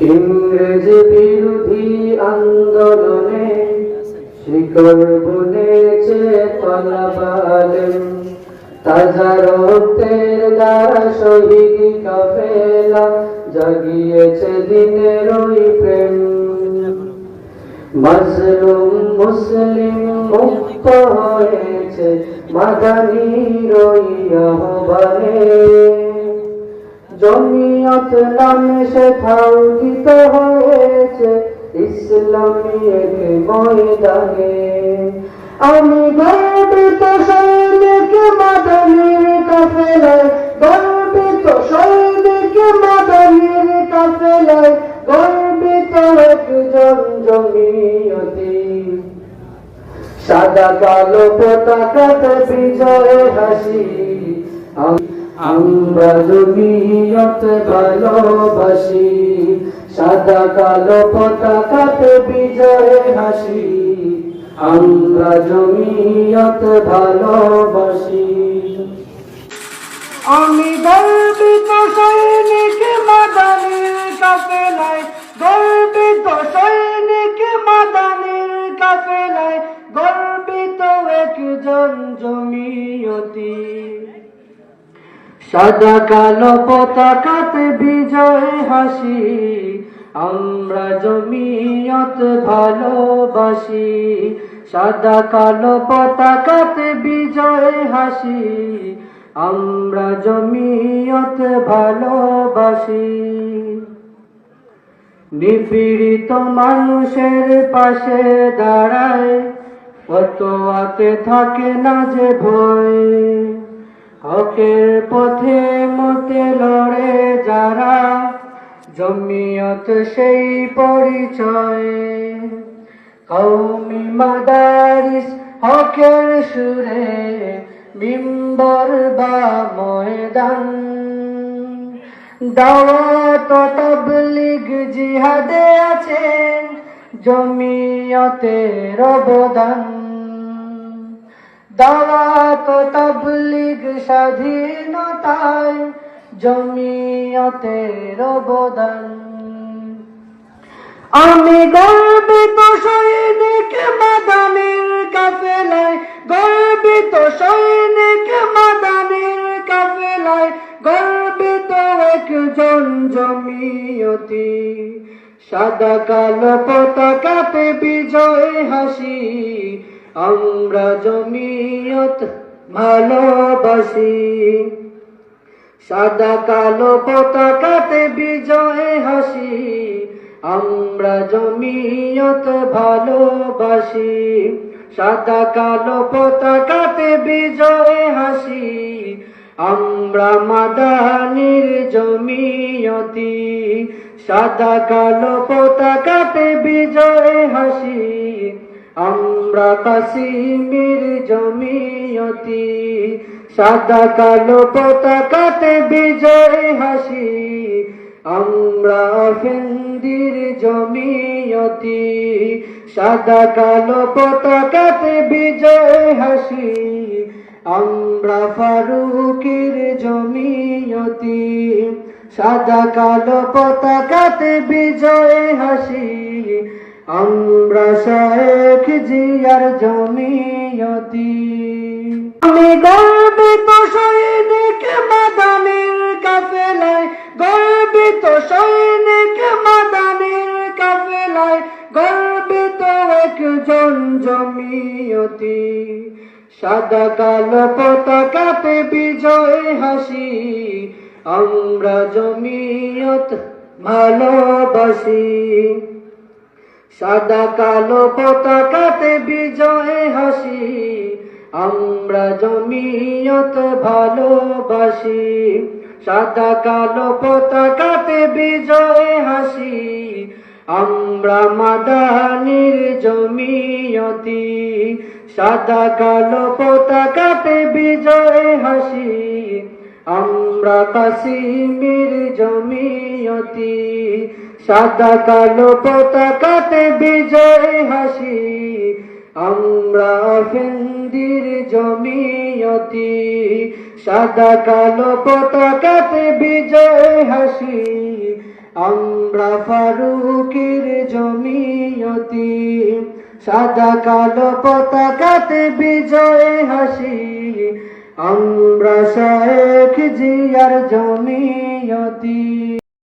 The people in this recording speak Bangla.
ইংরেজ বিরোধী আন্দোলনে শিকড় বুনেছে তলবালেন তাজা রক্তের দ্বারা শহীদ কাফেলা জাগিয়েছে দিনের প্রেম। মাজলুম মুসলিম মুক্ত হয়েছে মাদানির ওই আহ্বানে। জমিয়ত নামে সে থাউকিত হয়েছে, ইসলামী এক ময়দানে। আমি গর্বিত সৈনিক মাদানির কাফেলায়, গর্বিত সৈনিক মাদানির কাফেলায়, গর্বিত একজন জমিয়তি। সাদা কালো পতাকাতে বিজয় হাসি আমরা জমিয়ত ভালোবাসি, সাদা কালো পতাকাতে বিজয় হাসি, আমরা জমিয়ত ভালোবাসি। আমি গর্বিত সৈনিক মাদানির কাফেলায় গর্বিত সৈনিক সাদা কালো পতাকাতে বিজয় হাসি, আমরা জমিয়ত ভালোবাসি। সাদা কালো পতাকাতে বিজয় হাসি, আমরা জমিয়ত ভালোবাসি। নিপীড়িত মানুষের পাশে দাঁড়ায়, ফতোয়াতে থাকে না যে ভয়। হকের পথে মতে লড়ে যারা, জমিয়ত সেই পরিচয়। কৌমি মাদারিস হকের সুরে বিম্বর বা ময়দান। দাওয়াত তবলিগ জিহাদে আছেন, জমিয়তের অবদান। দাওয়াত তবলিগ স্বাধীনতায় জমিয়তের অবদান। আমি গর্বিত সৈনিক মাদানের কাফেলায়, গর্বিত সৈনিক মাদানের কাফেলায়, গর্বিত একজন জমিয়তি। সাদা কালো পতাকাতে বিজয় হাসি আমরা জমিয়ত ভালোবাসি। সাদা কালো পতাকাতে বিজয় হাসি। আমরা জমিয়ত ভালোবাসি। সাদা কালো পতাকাতে বিজয় হাসি। আমরা মাদানির জমিয়তি। সাদা কালো পতাকাতে বিজয় হাসি। আমরা কাশ্মীর জমিয়তি, সাদা কালো পতাকাতে বিজয় হাসি। আমরা ফেন্দির জমিয়তি, সাদা কালো পতাকাতে বিজয় হাসি। আমরা ফারুকের জমিয়তি, সাদা কালো পতাকাতে বিজয় হাসি। আমরা শেখ জিয়ার জমিয়তি। আমি গর্বিত সৈনিক মাদানের কাফেলায় গর্বিত সৈনিক মাদানের কাফেলায় গর্বিত একজন জমিয়তি। সাদা কালো পতাকাতে বিজয় হাসি, আমরা জমিয়ত ভালোবাসি। সাদা কালো পতাকাতে বিজয় হাসি, আমরা জমিয়ত ভালোবাসি। সাদা কালো পতাকাতে বিজয় হাসি, আমরা মাদানির জমিয়তি। সাদা কালো পতাকাতে বিজয় হাসি, আমরা কাশ্মীর জমিয়তি। সাদা কালো পতাকাতে বিজয় হাসি। আমরা ফেন্দির জমিয়তি সাদা কালো পতাকাতে বিজয় হাসি। আমরা ফারুকের জমিয়তি সাদা কালো পতাকাতে বিজয় হাসি। আমরা শেখ জিয়ার জমিয়তি